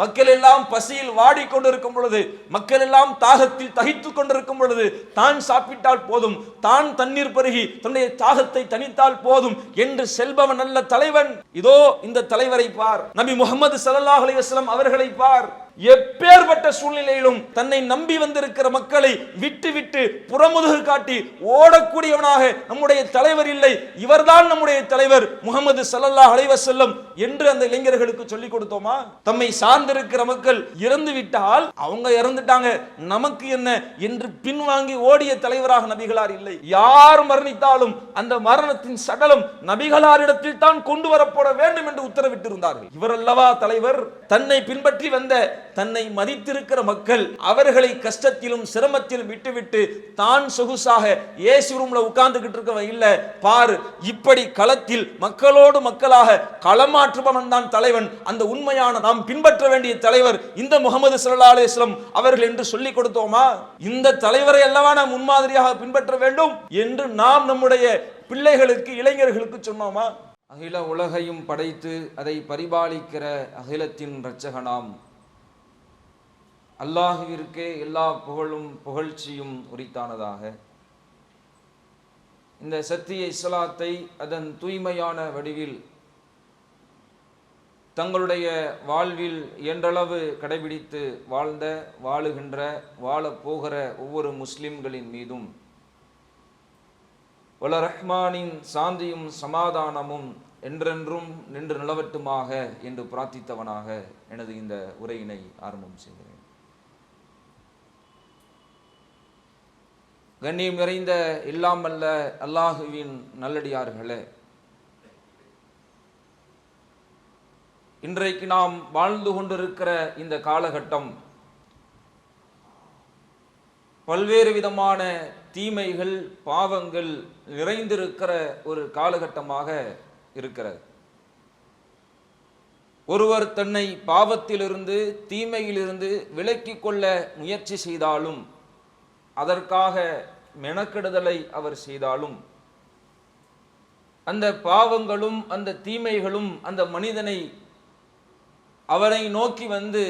மக்கள் எல்லாம் பசியில் வாடிக்கொண்டிருக்கும் பொழுது மக்கள் எல்லாம் தாகத்தில் தகித்துக் கொண்டிருக்கும் பொழுது தான் சாப்பிட்டால் போதும் தான் தண்ணீர் பருகி தன்னுடைய தாகத்தை தணித்தால் போதும் என்று செல்பவன் நல்ல தலைவன். இதோ இந்த தலைவரை பார். நபி முகமது சல்லாஹ் அலைஹி அவர்களை பார். எப்பேற்பட்ட சூழ்நிலையிலும் தன்னை நம்பி வந்திருக்கிற மக்களை விட்டு விட்டு புறமுதுகு காட்டி ஓடக்கூடியவனாக நம்முடைய தலைவர் இல்லை. இவர்தான் நம்முடைய தலைவர் முகமது சல்லல்லா அலைஹி செல்லம் என்று அந்த இளைஞர்களுக்கு சொல்லிக் கொடுத்தோமா? தம்மை சார்ந்திருக்கிற மக்கள் இறந்து விட்டால் அவங்க இறந்துட்டாங்க நமக்கு என்ன என்று பின்வாங்கி ஓடிய தலைவராக நபிகளார் இல்லை. யார் மரணித்தாலும் அந்த மரணத்தின் சடலம் நபிகளாரிடத்தில் தான் கொண்டு வரப்பட வேண்டும் என்று உத்தரவிட்டிருந்தார்கள். இவர் அல்லவா தலைவர்? தன்னை பின்பற்றி வந்த தன்னை மதித்திருக்கிற மக்கள் அவர்களை கஷ்டத்திலும் சிரமத்திலும் விட்டுவிட்டு தான் சொகுசாக ஏசி ரூம்ல உட்கார்ந்துகிட்டு இருக்கவன் இல்ல. பாரு இப்படி களத்தில் மக்களோடு மக்களாக களமாற்றுபவன் தான் தலைவன். அந்த உண்மையான நாம் பின்பற்ற வேண்டிய தலைவர் இந்த முகமது சல்லா அலிஸ்லம் அவர்கள் என்று சொல்லிக் கொடுத்தோமா? இந்த தலைவரை அல்லவா நாம் முன்மாதிரியாக பின்பற்ற வேண்டும் என்று நாம் நம்முடைய பிள்ளைகளுக்கு இளைஞர்களுக்கு சொன்னோமா? அகில உலகையும் படைத்து அதை பரிபாலிக்கிற அகிலத்தின் இரட்சகனாம் அல்லாஹுவிற்கே எல்லா புகழும் புகழ்ச்சியும் உரித்தானதாக. இந்த சத்திய இஸ்லாத்தை அதன் தூய்மையான வடிவில் தங்களுடைய வாழ்வில் இயன்றளவு கடைபிடித்து வாழ்ந்த வாழுகின்ற வாழப்போகிற ஒவ்வொரு முஸ்லிம்களின் மீதும் வல ரஹ்மானின் சாந்தியும் சமாதானமும் என்றென்றும் நின்று நிலவட்டுமாக என்று பிரார்த்தித்தவனாக எனது இந்த உரையினை ஆரம்பம் செய்கிறேன். கண்ணியம் நிறைந்த இல்லாமல்ல அல்லாஹுவின் நல்லடியார்களே. இன்றைக்கு நாம் வாழ்ந்து கொண்டிருக்கிற இந்த காலகட்டம் பல்வேறு விதமான தீமைகள் பாவங்கள் நிறைந்திருக்கிற ஒரு காலகட்டமாக இருக்கிறது. ஒருவர் தன்னை பாவத்திலிருந்து தீமையிலிருந்து விலக்கிக் கொள்ள முயற்சி செய்தாலும் அதற்காக மெனக்கெடுதலை அவர் செய்தாலும் அந்த பாவங்களும் அந்த தீமைகளும் அந்த மனிதனை அவரை நோக்கி வந்து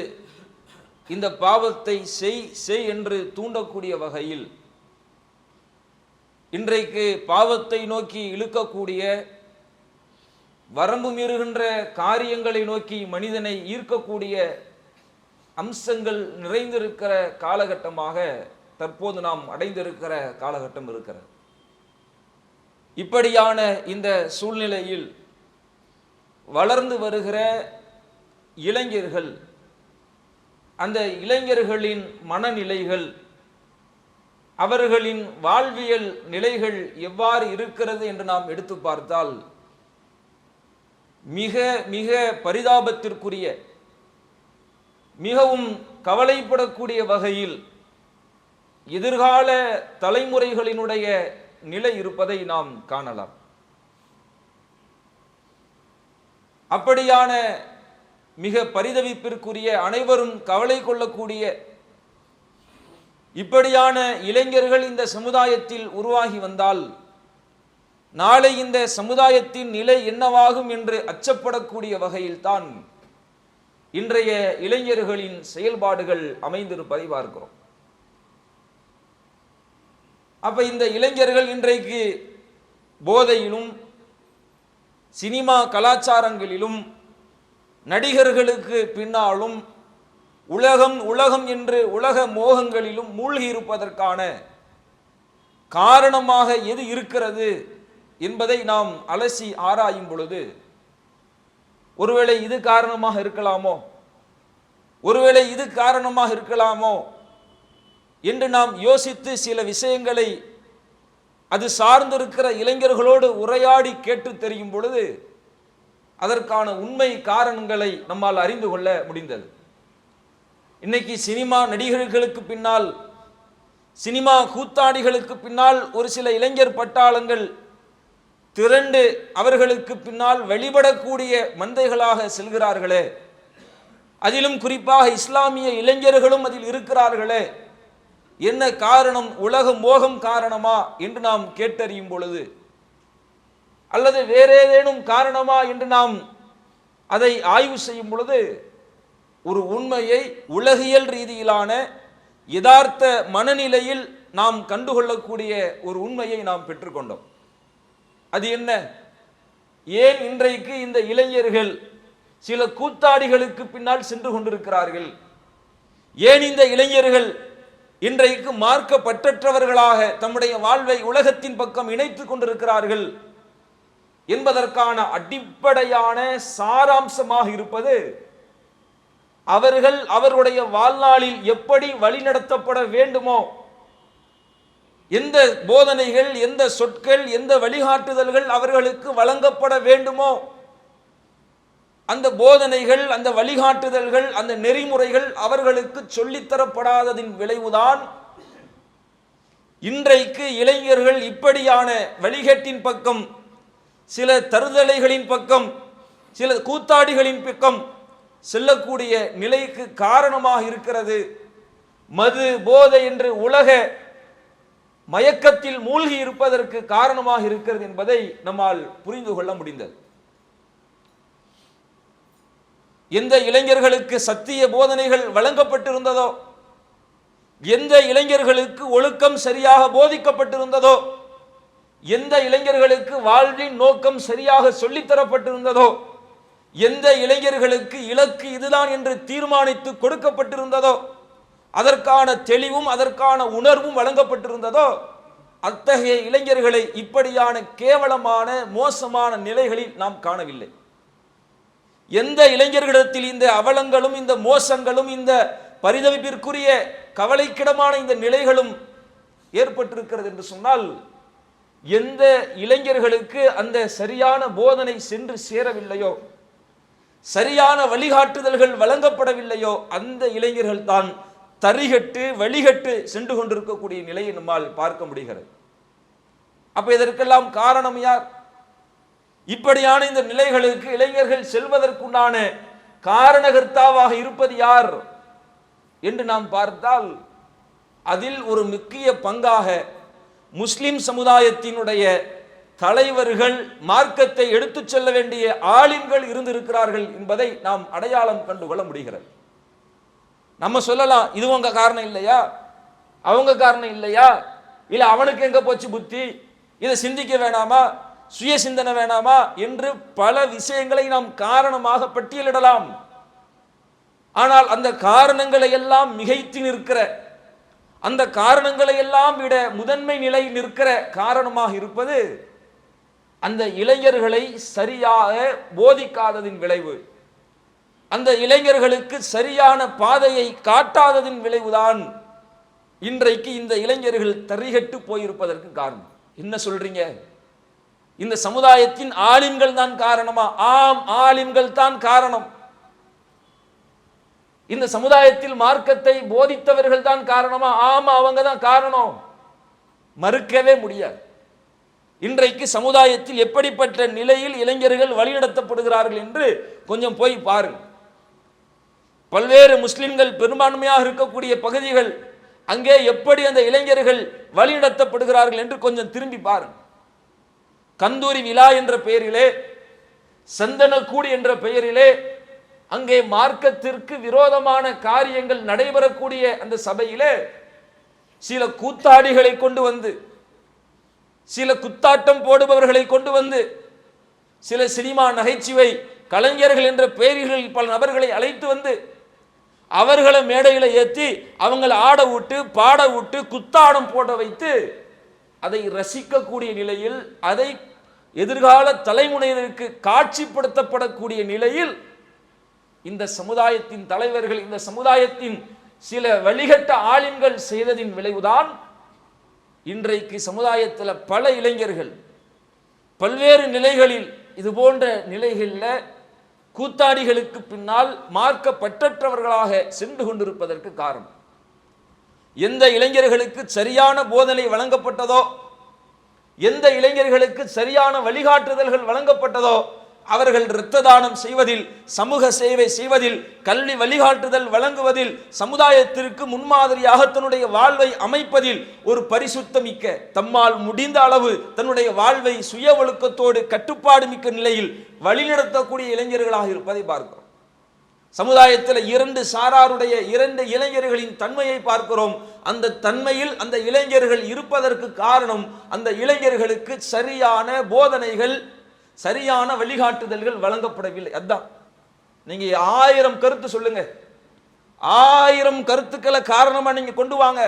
இந்த பாவத்தை செய் செய் என்று தூண்டக்கூடிய வகையில் இன்றைக்கு பாவத்தை நோக்கி இழுக்கக்கூடிய வரம்பு மீறுகின்ற காரியங்களை நோக்கி மனிதனை ஈர்க்கக்கூடிய அம்சங்கள் நிறைந்திருக்கிற காலகட்டமாக தற்போது நாம் அடைந்திருக்கிற காலகட்டம் இருக்கிறது. இப்படியான இந்த சூழ்நிலையில் வளர்ந்து வருகிற இளைஞர்கள் அந்த இளைஞர்களின் மனநிலைகள் அவர்களின் வாழ்வியல் நிலைகள் எவ்வாறு இருக்கிறது என்று நாம் எடுத்து பார்த்தால் மிக மிக பரிதாபத்திற்குரிய மிகவும் கவலைப்படக்கூடிய வகையில் எதிர்கால தலைமுறைகளினுடைய நிலை இருப்பதை நாம் காணலாம். அப்படியான மிக பரிதவிப்பிற்குரிய அனைவரும் கவலை கொள்ளக்கூடிய இப்படியான இளைஞர்கள் இந்த சமுதாயத்தில் உருவாகி வந்தால் நாளை இந்த சமுதாயத்தின் நிலை என்னவாகும் என்று அச்சப்படக்கூடிய வகையில்தான் இன்றைய இளைஞர்களின் செயல்பாடுகள் அமைந்திருப்பதை பார்க்கிறோம். அப்போ இந்த இளைஞர்கள் இன்றைக்கு போதையிலும் சினிமா கலாச்சாரங்களிலும் நடிகர்களுக்கு பின்னாலும் உலகம் உலகம் என்று உலக மோகங்களிலும் மூழ்கி இருப்பதற்கான காரணமாக எது இருக்கிறது என்பதை நாம் அலசி ஆராயும் பொழுது ஒருவேளை இது காரணமாக இருக்கலாமோ? ஒருவேளை இது காரணமாக இருக்கலாமோ? என்று நாம் யோசித்து சில விஷயங்களை அது சார்ந்திருக்கிற இளைஞர்களோடு உரையாடி கேட்டு தெரியும் பொழுது அதற்கான உண்மை காரணங்களை நம்மால் அறிந்து கொள்ள முடிந்தது. இன்னைக்கு சினிமா நடிகர்களுக்கு பின்னால் சினிமா கூத்தாடிகளுக்கு பின்னால் ஒரு சில இளைஞர் பட்டாளங்கள் திரண்டு அவர்களுக்கு பின்னால் வெளிப்படக்கூடிய மந்தைகளாக செல்கிறார்களே. அதிலும் குறிப்பாக இஸ்லாமிய இளைஞர்களும் அதில் இருக்கிறார்களே. என்ன காரணம் உலக மோகம் காரணமா என்று நாம் கேட்டறியும் பொழுது அல்லது வேற ஏதேனும் காரணமா என்று நாம் அதை ஆய்வு செய்யும் பொழுது ஒரு உண்மையை உலகியல் ரீதியிலான யதார்த்த மனநிலையில் நாம் கண்டுகொள்ளக்கூடிய ஒரு உண்மையை நாம் பெற்றுக்கொண்டோம். அது என்ன? ஏன் இன்றைக்கு இந்த இளைஞர்கள் சில கூத்தாடிகளுக்கு பின்னால் சென்று கொண்டிருக்கிறார்கள்? ஏன் இந்த இளைஞர்கள் இன்றைக்கு மார்க்கப்பற்றற்றவர்களாக தம்முடைய வாழ்வை உலகத்தின் பக்கம் இணைத்துக் கொண்டிருக்கிறார்கள் என்பதற்கான அடிப்படையான சாராம்சமாக இருப்பது அவர்கள் அவர்களுடைய வாழ்நாளில் எப்படி வழிநடத்தப்பட வேண்டுமோ எந்த போதனைகள் எந்த சொற்கள் எந்த வழிகாட்டுதல்கள் அவர்களுக்கு வழங்கப்பட வேண்டுமோ அந்த போதனைகள் அந்த வழிகாட்டுதல்கள் அந்த நெறிமுறைகள் அவர்களுக்கு சொல்லித்தரப்படாததின் விளைவுதான் இன்றைக்கு இளைஞர்கள் இப்படியான வழிகேட்டின் பக்கம் சில தருதலைகளின் பக்கம் சில கூத்தாடிகளின் பக்கம் செல்லக்கூடிய நிலைக்கு காரணமாக இருக்கிறது. மது போதை என்று உலக மயக்கத்தில் மூழ்கி இருப்பதற்கு காரணமாக இருக்கிறது என்பதை நம்மால் புரிந்து கொள்ள முடிந்தது. எந்த இளைஞர்களுக்கு சத்திய போதனைகள் வழங்கப்பட்டிருந்ததோ எந்த இளைஞர்களுக்கு ஒழுக்கம் சரியாக போதிக்கப்பட்டிருந்ததோ எந்த இளைஞர்களுக்கு வாழ்வின் நோக்கம் சரியாக சொல்லித்தரப்பட்டிருந்ததோ எந்த இளைஞர்களுக்கு இலக்கு இதுதான் என்று தீர்மானித்து கொடுக்கப்பட்டிருந்ததோ அதற்கான தெளிவும் அதற்கான உணர்வும் வழங்கப்பட்டிருந்ததோ அத்தகைய இளைஞர்களை இப்படியான கேவலமான மோசமான நிலைகளில் நாம் காணவில்லை. எந்த இளைஞர்களிடத்தில் இந்த அவலங்களும் இந்த மோசங்களும் இந்த பரிதவிப்பிற்குரிய கவலைக்கிடமான இந்த நிலைகளும் ஏற்பட்டிருக்கிறது என்று சொன்னால் எந்த இளைஞர்களுக்கு அந்த சரியான போதனை சென்று சேரவில்லையோ சரியான வழிகாட்டுதல்கள் வழங்கப்படவில்லையோ அந்த இளைஞர்கள் தான் தரிகட்டு வழிகட்டு சென்று கொண்டிருக்கக்கூடிய நிலையை நம்மால் பார்க்க முடிகிறது. அப்ப இதற்கெல்லாம் காரணம் யார்? இப்படியான இந்த நிலைகளுக்கு இளைஞர்கள் செல்வதற்குண்டான காரணகர்த்தாவாக இருப்பது யார் என்று நாம் பார்த்தால் அதில் ஒரு முக்கிய பங்காக முஸ்லிம் சமுதாயத்தினுடைய தலைவர்கள் மார்க்கத்தை எடுத்துச் செல்ல வேண்டிய ஆளின்கள் இருந்திருக்கிறார்கள் என்பதை நாம் அடையாளம் கண்டுகொள்ள முடிகிறது. நம்ம சொல்லலாம் இது உங்க காரணம் இல்லையா? அவங்க காரணம் இல்லையா? இல்லை அவனுக்கு எங்க போச்சு புத்தி? இதை சிந்திக்க வேணாமா? சுய சிந்தனை வேணாமா என்று பல விஷயங்களை நாம் காரணமாக பட்டியலிடலாம். ஆனால் அந்த காரணங்களை எல்லாம் மிகைத்து நிற்கிற அந்த காரணங்களை எல்லாம் விட முதன்மை நிலை நிற்கிற காரணமாக இருப்பது அந்த இளைஞர்களை சரியாக போதிக்காததின் விளைவு. அந்த இளைஞர்களுக்கு சரியான பாதையை காட்டாததின் விளைவுதான் இன்றைக்கு இந்த இளைஞர்கள் தறிகட்டு போயிருப்பதற்கு காரணம். என்ன சொல்றீங்க? இந்த சமுதாயத்தின் ஆலிம்கள் தான் காரணமா? ஆம் ஆலிம்கள் தான் காரணம். இந்த சமுதாயத்தில் மார்க்கத்தை போதித்தவர்கள் தான் காரணமா? ஆமா அவங்க தான் காரணம். மறுக்கவே முடியாது. இன்றைக்கு சமுதாயத்தில் எப்படிப்பட்ட நிலையில் இளைஞர்கள் வழிநடத்தப்படுகிறார்கள் என்று கொஞ்சம் போய் பாருங்கள் பல்வேறு முஸ்லிம்கள் பெரும்பான்மையாக இருக்கக்கூடிய பகுதிகள் அங்கே எப்படி அந்த இளைஞர்கள் வழிநடத்தப்படுகிறார்கள் என்று கொஞ்சம் திரும்பி பாருங்கள் கந்தூரி விழா என்ற பெயரிலே சந்தனக்கூடு என்ற பெயரிலே அங்கே மார்க்கத்திற்கு விரோதமான காரியங்கள் நடைபெறக்கூடிய அந்த சபையிலே சில கூத்தாடிகளை கொண்டு வந்து சில குத்தாட்டம் போடுபவர்களை கொண்டு வந்து சில சினிமா நகைச்சுவை கலைஞர்கள் என்ற பெயர்களில் பல நபர்களை அழைத்து வந்து அவர்களை மேடையில் ஏற்றி அவங்களை ஆட விட்டு பாட விட்டு குத்தாடம் போட வைத்து அதை ரசிக்கக்கூடிய நிலையில் அதை எதிர்கால தலைமுறையினருக்கு காட்சிப்படுத்தப்படக்கூடிய நிலையில் இந்த சமுதாயத்தின் தலைவர்கள் இந்த சமுதாயத்தின் சில வழிகட்ட ஆலிம்கள் செய்ததின் விளைவுதான் இன்றைக்கு சமுதாயத்தில் பல இளைஞர்கள் பல்வேறு நிலைகளில் இது போன்ற நிலைகளில் கூத்தாடிகளுக்கு பின்னால் மார்க்கப்பற்றவர்களாக சென்று கொண்டிருப்பதற்கு காரணம். எந்த இளைஞர்களுக்கு சரியான போதனை வழங்கப்பட்டதோ எந்த இளைஞர்களுக்கு சரியான வழிகாட்டுதல்கள் வழங்கப்பட்டதோ அவர்கள் இரத்த தானம் செய்வதில் சமூக சேவை செய்வதில் கல்வி வழிகாட்டுதல் வழங்குவதில் சமுதாயத்திற்கு முன்மாதிரியாக தன்னுடைய வாழ்வை அமைப்பதில் ஒரு பரிசுத்தமிக்க தம்மால் முடிந்த அளவு தன்னுடைய வாழ்வை சுய ஒழுக்கத்தோடு கட்டுப்பாடு மிக்க நிலையில் வழிநடத்தக்கூடிய இளைஞர்களாக இருப்பதை பார்க்கிறோம். சமுதாயத்தில் இரண்டு சாராருடைய இரண்டு இளைஞர்களின் தன்மையை பார்க்கிறோம். அந்த தன்மையில் அந்த இளைஞர்கள் இருப்பதற்கு காரணம் அந்த இளைஞர்களுக்கு சரியான போதனைகள் சரியான வழிகாட்டுதல்கள் வழங்கப்படவில்லை. அதுதான் நீங்க ஆயிரம் கருத்து சொல்லுங்க. ஆயிரம் கருத்துக்களை காரணமா நீங்க கொண்டு வாங்க.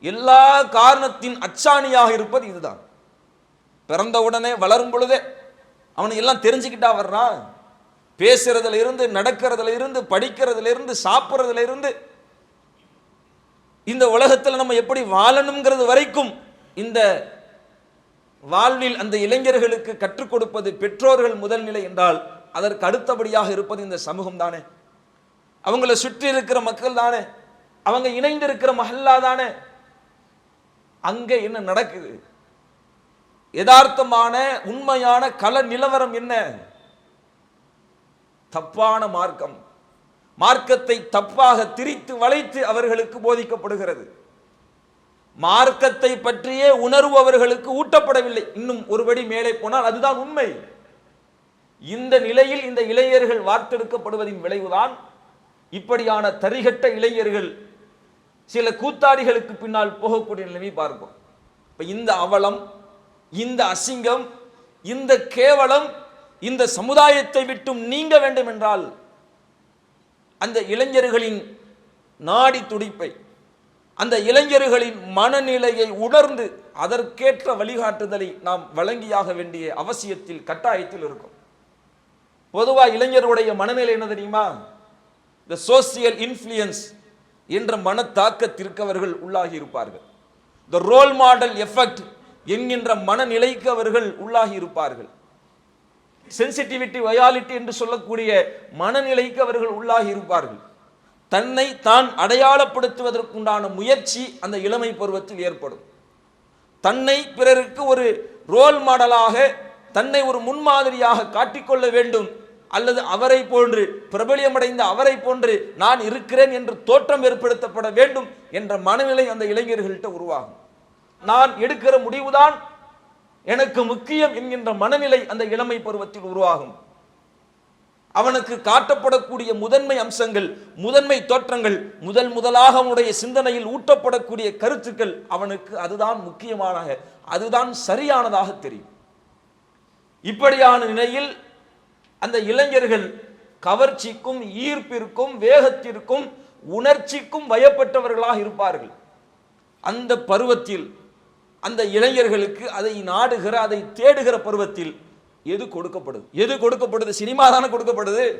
எல்லா காரணத்தின் அச்சாணியாக இருப்பது இதுதான். பிறந்த உடனே வளரும் பொழுதே அவனை எல்லாம் தெரிஞ்சுக்கிட்டா வர்றான். பேசுறதுல இருந்து நடக்கிறதுல இருந்து படிக்கிறதுல இருந்து சாப்பிட்றதுல இருந்து இந்த உலகத்தில் நம்ம எப்படி வாழணுங்கிறது வரைக்கும் இந்த வாழ்வில் அந்த இளைஞர்களுக்கு கற்றுக் கொடுப்பது பெற்றோர்கள் முதல் நிலை என்றால் அதற்கு அடுத்தபடியாக இருப்பது இந்த சமூகம் தானே? அவங்கள சுற்றி இருக்கிற மக்கள் தானே? அவங்க இணைந்து இருக்கிற மஹல்லா தானே? அங்கே என்ன நடக்குது? யதார்த்தமான உண்மையான கல நிலவரம் என்ன? தப்பான மார்க்கம். மார்க்கத்தை தப்பாக திரித்து வளைத்து அவர்களுக்கு போதிக்கப்படுகிறது. மார்க்கத்தை பற்றியே உணர்வு அவர்களுக்கு ஊட்டப்படவில்லை. இன்னும் ஒருபடி மேலே போனால் அதுதான் உண்மை. இந்த நிலையில் இந்த இளைஞர்கள் வார்த்தெடுக்கப்படுவதின் விளைவுதான் இப்படியான தரிகட்ட இளைஞர்கள் சில கூத்தாடிகளுக்கு பின்னால் போகக்கூடிய நிலைமை பார்ப்போம். இப்போ இந்த அவலம் இந்த அசிங்கம் இந்த கேவலம் இந்த சமுதாயத்தை விட்டும் நீங்க வேண்டும் என்றால் அந்த இளைஞர்களின் நாடி துடிப்பை அந்த இளைஞர்களின் மனநிலையை உணர்ந்து அதற்கேற்ற வழிகாட்டுதலை நாம் வழங்கியாக வேண்டிய அவசியத்தில் கட்டாயத்தில் இருக்கும். பொதுவாக இளைஞருடைய மனநிலை என்ன தெரியுமா? இந்த சோசியல் இன்ஃப்ளூயன்ஸ் என்ற மனத்தாக்கத்திற்கவர்கள் உள்ளாகி இருப்பார்கள். த ரோல் மாடல் எஃபெக்ட் என்கின்ற மனநிலைக்கு அவர்கள் உள்ளாகி இருப்பார்கள். சென்சிட்டிவிட்டி வயாலிட்டி என்று சொல்லக்கூடிய மனநிலைக்கு அவர்கள் உள்ளாகி இருப்பார்கள். தன்னை தான் அடையாளப்படுத்துவதற்குண்டான முயற்சி அந்த இளமை பருவத்தில் ஏற்படும். தன்னை பிறருக்கு ஒரு ரோல் மாடலாக தன்னை ஒரு முன்மாதிரியாக காட்டிக்கொள்ள வேண்டும். அல்லது அவரை போன்று பிரபலியமடைந்த அவரை போன்று நான் இருக்கிறேன் என்று தோற்றம் ஏற்படுத்தப்பட வேண்டும் என்ற மனநிலை அந்த இளைஞர்கள்ட்ட உருவாகும். நான் எடுக்கிற முடிவுதான் எனக்கு முக்கியம் என்கின்ற மனநிலை அந்த இளமை பருவத்தில் உருவாகும். அவனுக்கு காட்டப்படக்கூடிய முதன்மை அம்சங்கள் முதன்மை தோற்றங்கள் முதல் முதலாக அவனுடைய சிந்தனையில் ஊட்டப்படக்கூடிய கருத்துக்கள் அவனுக்கு அதுதான் முக்கியமான அதுதான் சரியானதாக தெரியும். இப்படியான நிலையில் அந்த இளைஞர்கள் கவர்ச்சிக்கும் ஈர்ப்பிற்கும் வேகத்திற்கும் உணர்ச்சிக்கும் வயப்பட்டவர்களாக இருப்பார்கள். அந்த பருவத்தில் அந்த இளைஞர்களுக்கு அதை நாடுகிற அதை தேடுகிற பருவத்தில் எது கொடுக்கப்படுது? எது கொடுக்கப்படுது? சினிமா தானே கொடுக்கப்படுது.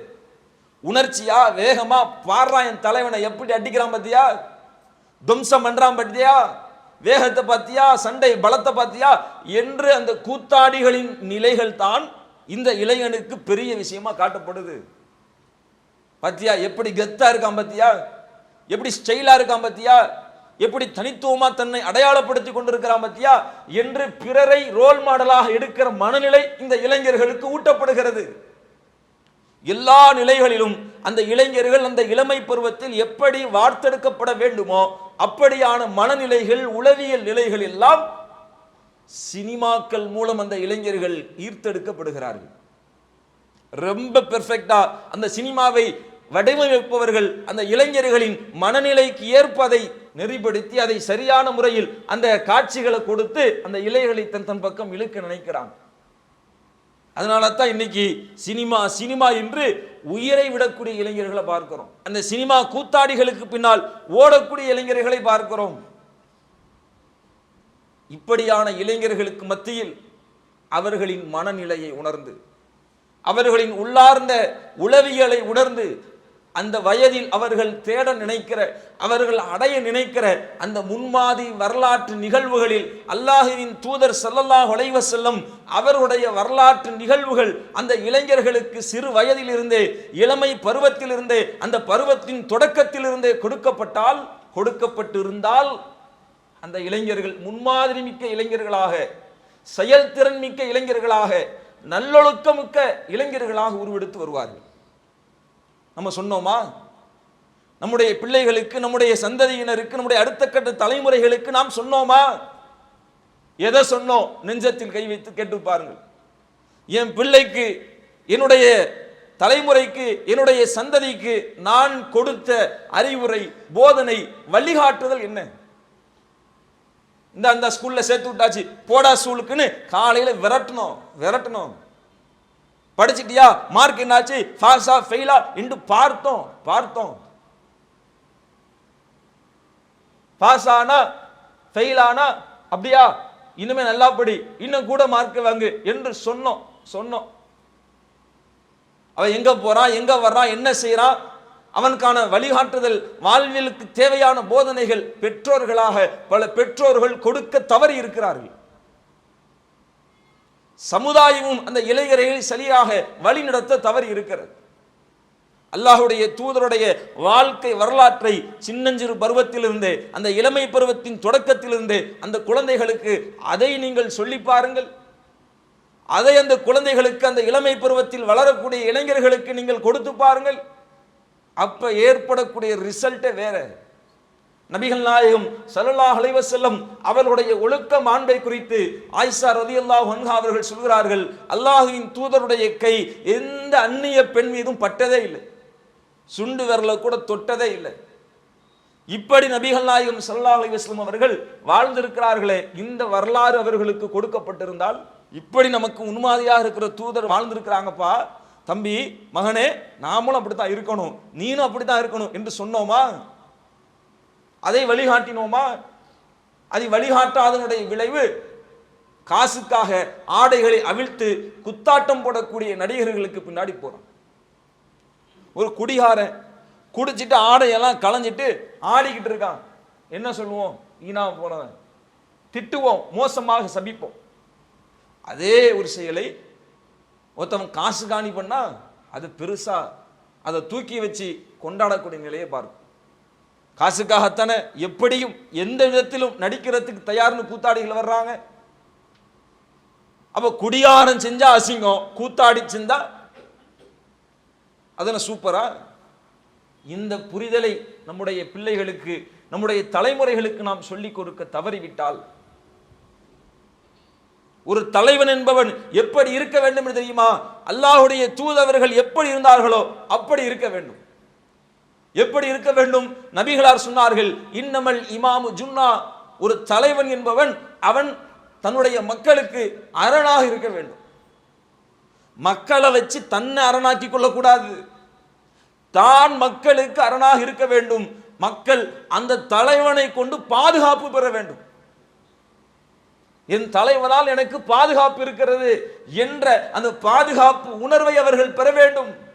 உணர்ச்சியா வேகமா பாடுறான் என் தலைவனை எப்படி அடிக்கிறான் பார்த்தியா? துவம்சம் பண்றான் பார்த்தியா? வேகத்தை பார்த்தியா? சண்டை பலத்தை பார்த்தியா? என்று அந்த கூத்தாடிகளின் நிலைகள் தான் இந்த இளைஞனுக்கு பெரிய விஷயமா காட்டப்படுது. பார்த்தியா? எப்படி கெத்தா இருக்கான் பார்த்தியா? எப்படி ஸ்டைலா இருக்கான் பார்த்தியா? எப்படி தனித்துவமா தன்னை அடையாளப்படுத்தி கொண்டிருக்கிறான் பத்தியா? என்று பிறரை ரோல் மாடலாக எடுக்கிற மனநிலை இந்த இளைஞர்களுக்கு ஊட்டப்படுகிறது. எல்லா நிலைகளிலும் அந்த இளைஞர்கள் அந்த இளமை பருவத்தில் எப்படி வார்த்தெடுக்கப்பட வேண்டுமோ அப்படியான மனநிலைகள் உளவியல் நிலைகள் எல்லாம் சினிமாக்கள் மூலம் அந்த இளைஞர்கள் ஈர்த்தெடுக்கப்படுகிறார்கள். ரொம்ப பெர்ஃபெக்டா அந்த சினிமாவை வடிவமைப்பவர்கள் அந்த இளைஞர்களின் மனநிலைக்கு ஏற்பதை நெறிப்படுத்தி அதை சரியான முறையில் அந்த காட்சிகளை கொடுத்து அந்த இலைகளை தன் தன் பக்கம் இழுக்க நினைக்கிறாங்க. அதனால தான் இன்னைக்கு சினிமா சினிமா என்று உயிரை விடக்கூடிய இளைஞர்களை பார்க்கிறோம். அந்த சினிமா கூத்தாடிகளுக்கு பின்னால் ஓடக்கூடிய இளைஞர்களை பார்க்கிறோம். இப்படியான இளைஞர்களுக்கு மத்தியில் அவர்களின் மனநிலையை உணர்ந்து அவர்களின் உள்ளார்ந்த உளவியலை உணர்ந்து அந்த வயதில் அவர்கள் தேட நினைக்கிற அவர்கள் அடைய நினைக்கிற அந்த முன்மாதி வரலாற்று நிகழ்வுகளில் அல்லாஹுவின் தூதர் ஸல்லல்லாஹு அலைஹி செல்லும் அவருடைய வரலாற்று நிகழ்வுகள் அந்த இளைஞர்களுக்கு சிறு வயதிலிருந்தே இளமை பருவத்திலிருந்தே அந்த பருவத்தின் தொடக்கத்திலிருந்தே கொடுக்கப்பட்டால் கொடுக்கப்பட்டிருந்தால் அந்த இளைஞர்கள் முன்மாதிரி மிக்க இளைஞர்களாக செயல்திறன் மிக்க இளைஞர்களாக நல்லொழுக்கமிக்க இளைஞர்களாக உருவெடுத்து வருவார்கள். நம்ம சொன்னோமா? நம்முடைய பிள்ளைகளுக்கு நம்முடைய சந்ததியினருக்கு நம்முடைய அடுத்த கட்ட தலைமுறைகளுக்கு நாம் சொன்னோமா? எதை சொன்னோம்? நெஞ்சத்தில் கை வைத்து கேட்டு பாருங்கள். என் பிள்ளைக்கு என்னுடைய தலைமுறைக்கு என்னுடைய சந்ததிக்கு நான் கொடுத்த அறிவுரை போதனை வழிகாட்டுதல் என்ன? இந்த அந்த ஸ்கூல்ல சேர்த்து விட்டாச்சு. போடா ஸ்கூலுக்குன்னு காலையில விரட்டணும் விரட்டணும். படிச்சிட்டியா? மார்க் என்னாச்சு? பாஸா ஃபெயிலா என்று பார்த்தோம் பார்த்தோம். பாஸ் ஆனா ஃபெயில் ஆனா அப்படியா? இனிமே நல்லா படி. இன்னும் கூட மார்க் வாங்கு என்று சொன்னோம் சொன்னோம். அவன் எங்க போறான் எங்க வர்றான் என்ன செய்யறான் அவனுக்கான வழிகாட்டுதல் வாழ்வியலுக்கு தேவையான போதனைகள் பெற்றோர்களாக பல பெற்றோர்கள் கொடுக்க தவறி இருக்கிறார்கள் சமுதாயமும் அந்த இளைஞரையை சரியாக வழி நடத்த தவறி இருக்கிறது. அல்லாஹுடைய தூதருடைய வாழ்க்கை வரலாற்றை சின்னஞ்சிறு பருவத்திலிருந்தே அந்த இளமை பருவத்தின் தொடக்கத்திலிருந்தே அந்த குழந்தைகளுக்கு அதை நீங்கள் சொல்லி பாருங்கள். அதை அந்த குழந்தைகளுக்கு அந்த இளமை பருவத்தில் வளரக்கூடிய இளைஞர்களுக்கு நீங்கள் கொடுத்து பாருங்கள். அப்போ ஏற்படக்கூடிய ரிசல்ட்டே வேற. நபிகள் நாயகம் சல்லல்லா அலைவசல்லம் அவர்களுடைய ஒழுக்க மாண்பை குறித்து ஆயிஷா ரலியல்லாஹு ஹன்ஹா அவர்கள் சொல்கிறார்கள் அல்லாஹுவின் தூதருடைய கை எந்த அந்நிய பெண் மீதும் பட்டதே இல்லை. சுண்டு விரல கூட தொட்டதே இல்லை. இப்படி நபிகள் நாயகம் சல்லா அலைவாஸ்லம் அவர்கள் வாழ்ந்திருக்கிறார்களே இந்த வரலாறு அவர்களுக்கு கொடுக்கப்பட்டிருந்தால் இப்படி நமக்கு உண்மாதியாக இருக்கிற தூதர் வாழ்ந்திருக்கிறாங்கப்பா. தம்பி மகனே நாமளும் அப்படித்தான் இருக்கணும் நீனும் அப்படித்தான் இருக்கணும் என்று சொன்னோமா? அதை வழிகாட்டினோமா? அதை வழிகாட்டாதனுடைய விளைவு காசுக்காக ஆடைகளை அவிழ்த்து குத்தாட்டம் போடக்கூடிய நடிகர்களுக்கு பின்னாடி போகிறோம் ஒரு குடிகாரன் குடிச்சிட்டு ஆடையெல்லாம் களைஞ்சிட்டு ஆடிக்கிட்டு இருக்கான். என்ன சொல்லுவோம்? ஈனா போனவன். திட்டுவோம் மோசமாக சபிப்போம். அதே ஒரு செயலை ஒருத்தவன் காசு காணி பண்ணால் அது பெருசாக அதை தூக்கி வச்சு கொண்டாடக்கூடிய நிலையை பார்க்கும் காசுக்காகத்தானே எப்படியும் எந்த விதத்திலும் நடிக்கிறதுக்கு தயார்னு கூத்தாடிகள் வர்றாங்க. அப்போ குடியாரம் செஞ்சா அசிங்கம் கூத்தாடி செஞ்சா அதனை சூப்பரா? இந்த புரிதலை நம்முடைய பிள்ளைகளுக்கு நம்முடைய தலைமுறைகளுக்கு நாம் சொல்லிக் கொடுக்க தவறிவிட்டால் ஒரு தலைவன் என்பவன் எப்படி இருக்க வேண்டும் என்று தெரியுமா? அல்லாஹுடைய தூதவர்கள் எப்படி இருந்தார்களோ அப்படி இருக்க வேண்டும். எப்படி இருக்க வேண்டும்? நபிகளார் சொன்னார்கள் இன்னமல் இமாமு ஜுன்னா. ஒரு தலைவன் என்பவன் அவன் தன்னுடைய மக்களுக்கு அரணாக இருக்க வேண்டும். மக்களை வச்சு தன்னை அரணாக்கி கொள்ளக்கூடாது. தான் மக்களுக்கு அரணாக இருக்க வேண்டும். மக்கள் அந்த தலைவனை கொண்டு பாதுகாப்பு பெற வேண்டும். என் தலைவனால் எனக்கு பாதுகாப்பு இருக்கிறது என்ற அந்த பாதுகாப்பு உணர்வை அவர்கள் பெற வேண்டும்.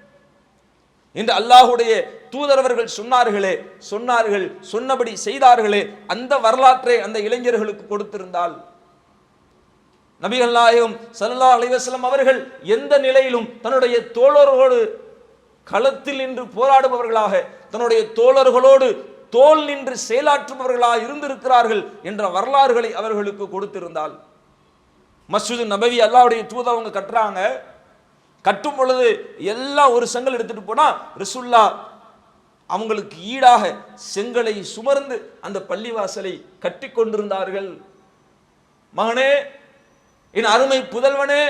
என்று அல்லாஹுடைய தூதரவர்கள் சொன்னார்களே சொன்னார்கள் சொன்னபடி செய்தார்களே அந்த வரலாற்றை அந்த இளைஞர்களுக்கு கொடுத்திருந்தால். நபிகள் நாயகம் சல்லா அலிவாஸ்லம் அவர்கள் எந்த நிலையிலும் தன்னுடைய தோழர்களோடு களத்தில் நின்று போராடுபவர்களாக தன்னுடைய தோழர்களோடு தோல் நின்று செயலாற்றுபவர்களாக இருந்திருக்கிறார்கள் என்ற வரலாறுகளை அவர்களுக்கு கொடுத்திருந்தால். மசூது நபவி அல்லாவுடைய தூதவங்க கட்டுறாங்க கட்டும் பொழுது எல்லா ஒரு செங்கல் எடுத்துட்டு போனா ரிசுல்லா அவங்களுக்கு ஈடாக செங்கலை சுமர்ந்து அந்த பள்ளிவாசலை கட்டி கொண்டிருந்தார்கள். மகனே என் அருமை புதல்வனே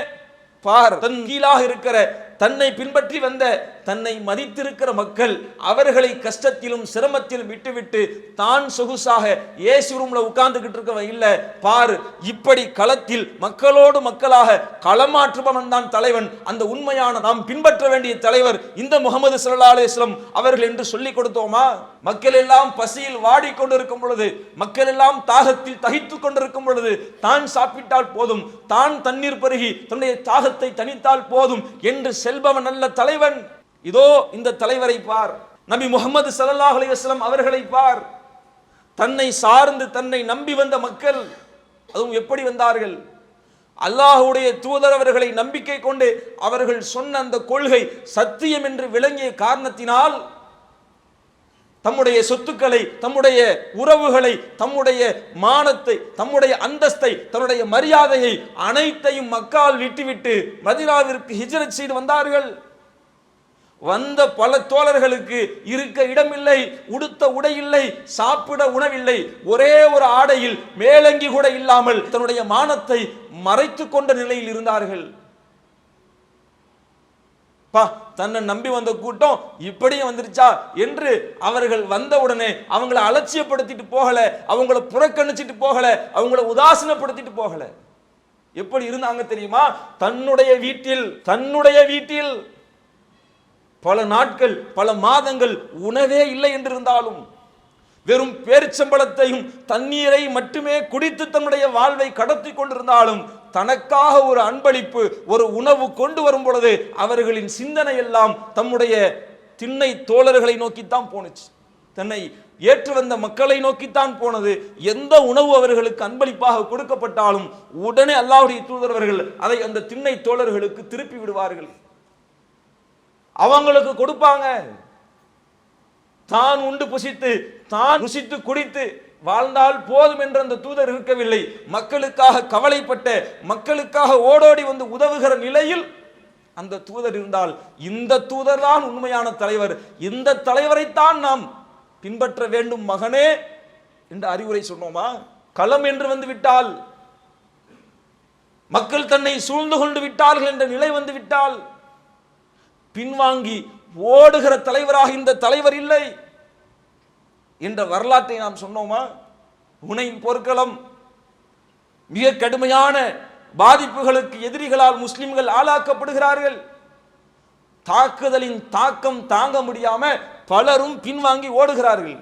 பார் தன் கீழாக இருக்கிற தன்னை பின்பற்றி வந்த தன்னை மதித்திருக்கிற மக்கள் அவர்களை கஷ்டத்திலும் சிரமத்திலும் விட்டுவிட்டு தான் சொகுசாக ஏசி ரூம்ல உட்கார்ந்துகிட்டு இருக்கவன் இல்லை. பார் இப்படி களத்தில் மக்களோடு மக்களாக களமாற்றுபவன் தான் தலைவன். அந்த உண்மையான நாம் பின்பற்ற வேண்டிய தலைவர் இந்த முகமது சல்லா அலிஸ்லம் அவர்கள் என்று சொல்லிக் கொடுத்தோமா? மக்கள் எல்லாம் பசியில் வாடிக்கொண்டிருக்கும் பொழுது மக்கள் எல்லாம் தாகத்தில் தகித்துக் கொண்டிருக்கும் பொழுது தான் சாப்பிட்டால் போதும் தான் தண்ணீர் பருகி தன்னுடைய தாகத்தை தணித்தால் போதும் என்று செல்பவன் நல்ல தலைவன். இதோ இந்த தலைவரை பார். நபி முகமது சல்லாஹ் அலைஹி அவர்களை பார். தன்னை சார்ந்து தன்னை நம்பி வந்த மக்கள் அதுவும் எப்படி வந்தார்கள்? அல்லாஹுடைய தூதர் அவர்களை நம்பிக்கை கொண்டு அவர்கள் சொன்ன அந்த கொள்கை சத்தியம் என்று விளங்கிய காரணத்தினால் தம்முடைய சொத்துக்களை தம்முடைய உறவுகளை தம்முடைய மானத்தை தம்முடைய அந்தஸ்தை தன்னுடைய மரியாதையை அனைத்தையும் மக்கால் விட்டுவிட்டு மதினாவிற்கு ஹிஜ்ரத் செய்து வந்தார்கள். வந்த பல தோழர்களுக்கு இருக்க இடமில்லை உடுத்த உடையில்லை சாப்பிட உணவில்லை. ஒரே ஒரு ஆடையில் மேலங்கி கூட இல்லாமல் தன்னுடைய மானத்தை மறைத்து கொண்ட நிலையில் இருந்தார்கள். பா தன்னை நம்பி வந்த கூட்டம் இப்படியும் வந்துருச்சா என்று அவர்கள் வந்த உடனே அவங்கள அலட்சியப்படுத்திட்டு போகல அவங்கள புறக்கணிச்சிட்டு போகல அவங்கள உதாசீனப்படுத்திட்டு போகல. எப்படி இருந்தாங்க தெரியுமா? தன்னுடைய வீட்டில் தன்னுடைய வீட்டில். பல நாட்கள் பல மாதங்கள் உணவே இல்லை என்றிருந்தாலும் வெறும் பேரிச்சம்பளத்தையும் தண்ணீரை மட்டுமே குடித்து தன்னுடைய வாழ்வை கடத்தி கொண்டிருந்தாலும் தனக்காக ஒரு அன்பளிப்பு ஒரு உணவு கொண்டு வரும் பொழுது அவர்களின் சிந்தனை எல்லாம் தம்முடைய திண்ணை தோழர்களை நோக்கித்தான் போனுச்சு தன்னை ஏற்று வந்த மக்களை நோக்கித்தான் போனது. எந்த உணவு அவர்களுக்கு அன்பளிப்பாக கொடுக்கப்பட்டாலும் உடனே அல்லாவுடைய தூதரவர்கள் அதை அந்த திண்ணை தோழர்களுக்கு திருப்பி விடுவார்கள். அவங்களுக்கு கொடுப்பாங்க. தான் உண்டு புசித்து தான் ருசித்து குடித்து வாழ்ந்தால் போதும் என்று அந்த தூதர் இருக்கவில்லை. மக்களுக்காக கவலைப்பட்ட மக்களுக்காக ஓடோடி வந்து உதவுகிற நிலையில் அந்த தூதர் இருந்தால் இந்த தூதர் தான் உண்மையான தலைவர். இந்த தலைவரைத்தான் நாம் பின்பற்ற வேண்டும் மகனே என்று அறிவுரை சொன்னோமா? களம் என்று வந்து விட்டால் மக்கள் தன்னை சூழ்ந்து கொண்டு விட்டார்கள் என்ற நிலை வந்து விட்டால் பின்வாங்கி ஓடுகிற தலைவராக இந்த தலைவர் இல்லை என்ற வரலாற்றை நாம் சொன்னோமா? உனையின் போர்க்களம் மிக கடுமையான பாதிப்புகளுக்கு எதிரிகளால் முஸ்லிம்கள் ஆளாக்கப்படுகிறார்கள். தாக்குதலின் தாக்கம் தாங்க முடியாம பலரும் பின்வாங்கி ஓடுகிறார்கள்.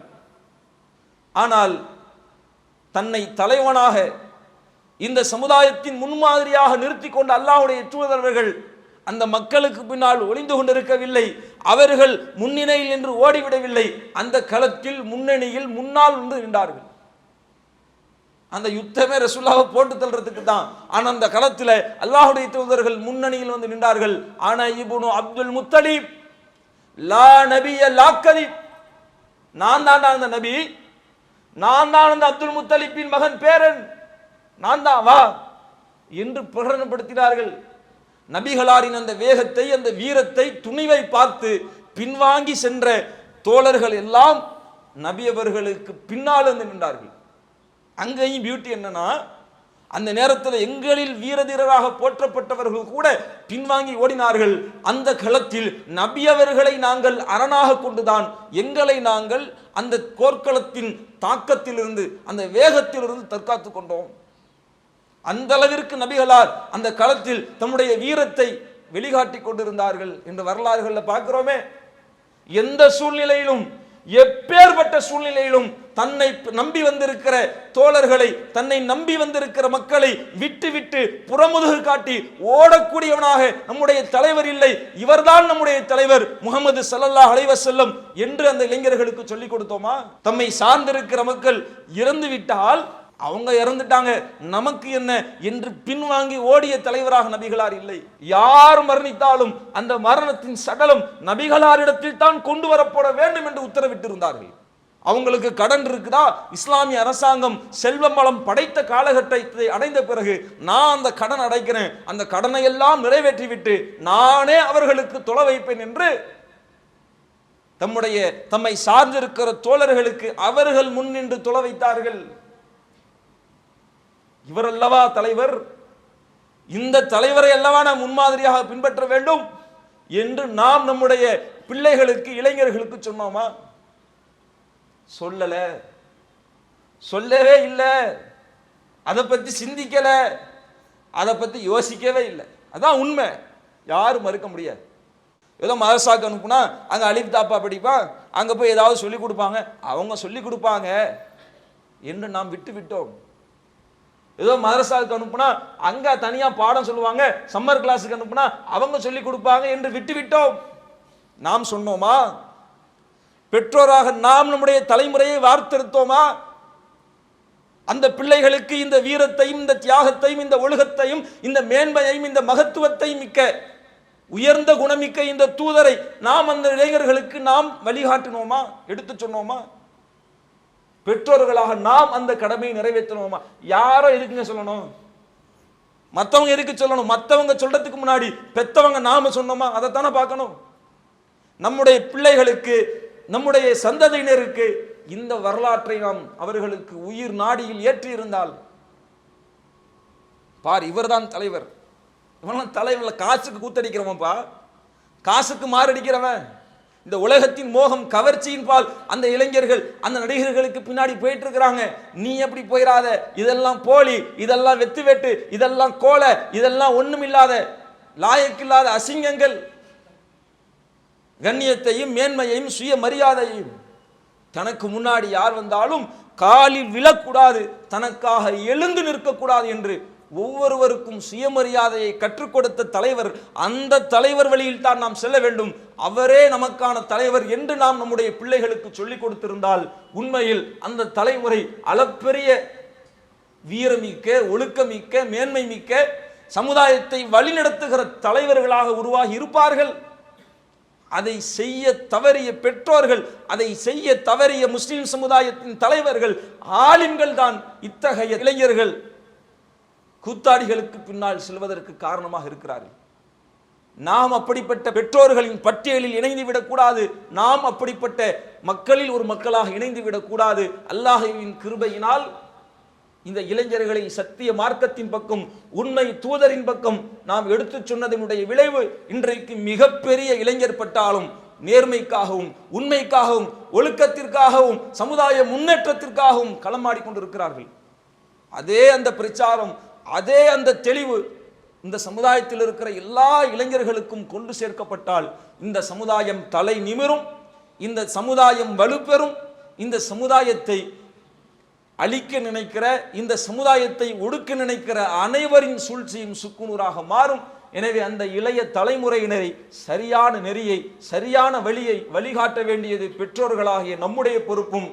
ஆனால் தன்னை தலைவனாக இந்த சமுதாயத்தின் முன்மாதிரியாக நிறுத்தி கொண்ட அல்லாஹுடைய தூதரவர்கள் அந்த மக்களுக்கு பின்னால் ஒளிந்து கொண்டிருக்கவில்லை. அவர்கள் முன்னிலையில் என்று ஓடிவிடவில்லை. அந்த களத்தில் முன்னணியில் முன்னால் நின்று நின்றார்கள். அந்த யுத்தமே ரசுல்லாவை போட்டு தள்ளுறதுக்கு தான். ஆனால் அந்த களத்தில் அல்லாஹுடைய தூதர்கள் முன்னணியில் வந்து நின்றார்கள். ஆனா இபுனு அப்துல் முத்தலீப் லா நபிய லாக்கதி நான் தான் அந்த நபி நான் தான் அந்த அப்துல் முத்தலிப்பின் மகன் பேரன். நான் தான் வா என்று பிரகடனப்படுத்தினார்கள். நபிகளாரின் அந்த வேகத்தை அந்த வீரத்தை துணிவை பார்த்து பின்வாங்கி சென்ற தோழர்கள் எல்லாம் நபியவர்களுக்கு பின்னால் வந்து நின்றார்கள். அங்கேயும் பியூட்டி என்னன்னா அந்த நேரத்தில் எங்களில் வீரதீரராக போற்றப்பட்டவர்கள் கூட பின்வாங்கி ஓடினார்கள். அந்த களத்தில் நபியவர்களை நாங்கள் அரணாக கொண்டுதான் எங்களை நாங்கள் அந்த போர்க்களத்தின் தாக்கத்திலிருந்து அந்த வேகத்திலிருந்து தற்காத்து கொண்டோம். அந்த அளவிற்கு நபிகளார் அந்த களத்தில் தம்முடைய வீரத்தை வெளிகாட்டி கொண்டிருந்தார்கள் என்று வரலாறுகளில் பார்க்கிறோமே. எந்த சூழ்நிலையிலும் எப்பேற்பட்ட சூழ்நிலையிலும் தன்னை நம்பி வந்திருக்கிற தோழர்களை தன்னை நம்பி வந்திருக்கிற மக்களை விட்டு விட்டு புறமுதுகு காட்டி ஓடக்கூடியவனாக நம்முடைய தலைவர் இல்லை. இவர்தான் நம்முடைய தலைவர் முகமது சல்லல்லாஹ் அலைவசல்லம் என்று அந்த இளைஞர்களுக்கு சொல்லிக் கொடுத்தோமா? தம்மை சார்ந்திருக்கிற மக்கள் இறந்து விட்டால் அவங்க இறந்துட்டாங்க. நமக்கு என்ன? என்று பின்வாங்கி ஓடிய தலைவராக நபிகளார் இல்லை. யார் மரணித்தாலும் அந்த மரணத்தின் சடலம் நபிகளாரிடத்தில் தான் கொண்டு வரப்பட வேண்டும் என்று உத்தரவிட்டிருந்தார்கள். அவங்களுக்கு கடன் இருக்குதா? இஸ்லாமிய அரசாங்கம் செல்வம் வளம் படைத்த காலகட்டத்தை அடைந்த பிறகு நான் அந்த கடன் அடைக்கிறேன். அந்த கடனை எல்லாம் நிறைவேற்றிவிட்டு நானே அவர்களுக்கு தொலை வைப்பேன் என்று தம்முடைய தம்மை சார்ந்திருக்கிற தோழர்களுக்கு அவர்கள் முன் நின்று தொலை வைத்தார்கள். இவர் அல்லவா தலைவர்? இந்த தலைவரை அல்லவா நாம் முன்மாதிரியாக பின்பற்ற வேண்டும் என்று நாம் நம்முடைய பிள்ளைகளுக்கு இளைஞர்களுக்கு சொன்னோமா? சொல்லல. சொல்லவே இல்லை. அதை பற்றி சிந்திக்கல. அதை பற்றி யோசிக்கவே இல்லை. அதான் உண்மை. யாரும் மறுக்க முடியாது. ஏதோ மதரசாக்கு அனுப்புனா அங்கே அலிப் தாப்பா படிப்பான். அங்கே போய் ஏதாவது சொல்லி கொடுப்பாங்க. அவங்க சொல்லி கொடுப்பாங்க. என்று நாம் விட்டு விட்டோம். ஏதோ மதரசாவுக்கு அனுப்புனா அங்க தனியா பாடம் சொல்லுவாங்க சம்மர் கிளாஸுக்கு அனுப்புனா அவங்க சொல்லி கொடுப்பாங்க என்று விட்டு விட்டோம் நாம் சொன்னோமா? பெற்றோராக நாம் நம்முடைய தலைமுறையை வார்த்தெடுத்தோமா? அந்த பிள்ளைகளுக்கு இந்த வீரத்தையும் இந்த தியாகத்தையும் இந்த ஒழுகத்தையும் இந்த மேன்மையையும் இந்த மகத்துவத்தையும் மிக்க உயர்ந்த குணமிக்க இந்த தூதரை நாம் அந்த இளைஞர்களுக்கு நாம் வழிகாட்டினோமா? எடுத்து சொன்னோமா? பெற்றோர்களாக நாம் அந்த கடமையை நிறைவேற்றணுமா? யாரோ எதுக்குங்க சொல்லணும்? மற்றவங்க எதுக்கு சொல்லணும்? மற்றவங்க சொல்றதுக்கு முன்னாடி பெத்தவங்க நாம சொன்னோமா அதைத்தானே பார்க்கணும். நம்முடைய பிள்ளைகளுக்கு நம்முடைய சந்ததியினருக்கு இந்த வரலாற்றை நாம் அவர்களுக்கு உயிர் நாடியில் ஏற்றி இருந்தால் பார் இவர்தான் தலைவர். இவெல்லாம் தலைவர்ல காசுக்கு கூத்தடிக்கிறவன்ப்பா. காசுக்கு மாரடிக்கிறவன். இந்த உலகத்தின் மோகம் கவர்ச்சியின் பால். அந்த இளைஞர்கள் அந்த நடிகர்களுக்கு பின்னாடி போயிட்டு இருக்கிறாங்க நீ எப்படி போயிடாத இதெல்லாம் போலி இதெல்லாம் வெத்து வெட்டு இதெல்லாம் கோலை இதெல்லாம் ஒண்ணுமில்லாத லாயக்கில்லாத அசிங்கங்கள். கண்ணியத்தையும் மேன்மையையும் சுய மரியாதையும் தனக்கு முன்னாடி யார் வந்தாலும் காலில் விழக்கூடாது தனக்காக எழுந்து நிற்கக்கூடாது என்று ஒவ்வொருவருக்கும் சுயமரியாதையை கற்றுக் கொடுத்த தலைவர் அந்த தலைவர் வழியில் தான் நாம் செல்ல வேண்டும். அவரே நமக்கான தலைவர் என்று நாம் நம்முடைய பிள்ளைகளுக்கு சொல்லிக் கொடுத்திருந்தால் உண்மையில் அந்த தலைமுறை அளப்பெரிய வீரமிக்க ஒழுக்கமிக்க மேன்மை மிக்க சமுதாயத்தை வழிநடத்துகிற தலைவர்களாக உருவாகி இருப்பார்கள். அதை செய்ய தவறிய பெற்றோர்கள் அதை செய்ய தவறிய முஸ்லிம் சமுதாயத்தின் தலைவர்கள் ஆலிம்கள் தான் இத்தகைய இளைஞர்கள். கூத்தாடிகளுக்கு பின்னால் செல்வதற்கு காரணமாக இருக்கிறார்கள். நாம் அப்படிப்பட்ட பெற்றோர்களின் பட்டியலில் இணைந்து விடக்கூடாது. நாம் அப்படிப்பட்ட மக்களில் ஒரு மக்களாக இணைந்து விடக்கூடாது. அல்லாஹுவின் கிருபையினால் இந்த இளைஞர்களை சத்திய மார்க்கத்தின் பக்கம் உண்மை தூதரின் பக்கம் நாம் எடுத்துச் சொன்னதனுடைய விளைவு இன்றைக்கு மிகப்பெரிய இளைஞர் பட்டாலும் நேர்மைக்காகவும் உண்மைக்காகவும் ஒழுக்கத்திற்காகவும் சமுதாய முன்னேற்றத்திற்காகவும் களமாடி கொண்டிருக்கிறார்கள். அதே அந்த பிரச்சாரம் அதே அந்த தெளிவு இந்த சமுதாயத்தில் இருக்கிற எல்லா இளைஞர்களுக்கும் கொண்டு சேர்க்கப்பட்டால் இந்த சமுதாயம் தலை நிமிரும் இந்த சமுதாயம் வலுப்பெறும் இந்த சமுதாயத்தை அழிக்க நினைக்கிற இந்த சமுதாயத்தை ஒடுக்க நினைக்கிற அனைவரின் சூழ்ச்சியும் சுக்குநூறாக மாறும். எனவே அந்த இளைய தலைமுறையினரை சரியான நெறியை சரியான வழியை வழிகாட்ட வேண்டியது பெற்றோர்களாகிய நம்முடைய பொறுப்பும்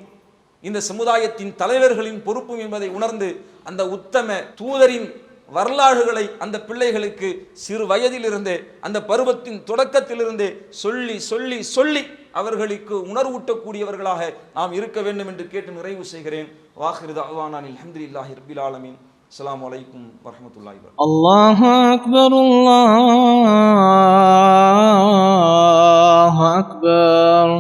இந்த சமுதாயத்தின் தலைவர்களின் பொறுப்பும் என்பதை உணர்ந்து அந்த உத்தம தூதரின் வரலாறுகளை அந்த பிள்ளைகளுக்கு சிறு வயதிலிருந்தே அந்த பருவத்தின் தொடக்கத்திலிருந்தே சொல்லி சொல்லி சொல்லி அவர்களுக்கு உணர்வூட்டக்கூடியவர்களாக நாம் இருக்க வேண்டும் என்று கேட்டு நிறைவு செய்கிறேன். வாஹிருதா அவானானில் அஹமதுல்லாஹி ரபில் ஆலமின். அஸ்லாம் வலைக்கும் வரமத்துல்லாஹி அல்லாஹ் அக்பர் அக்பர்.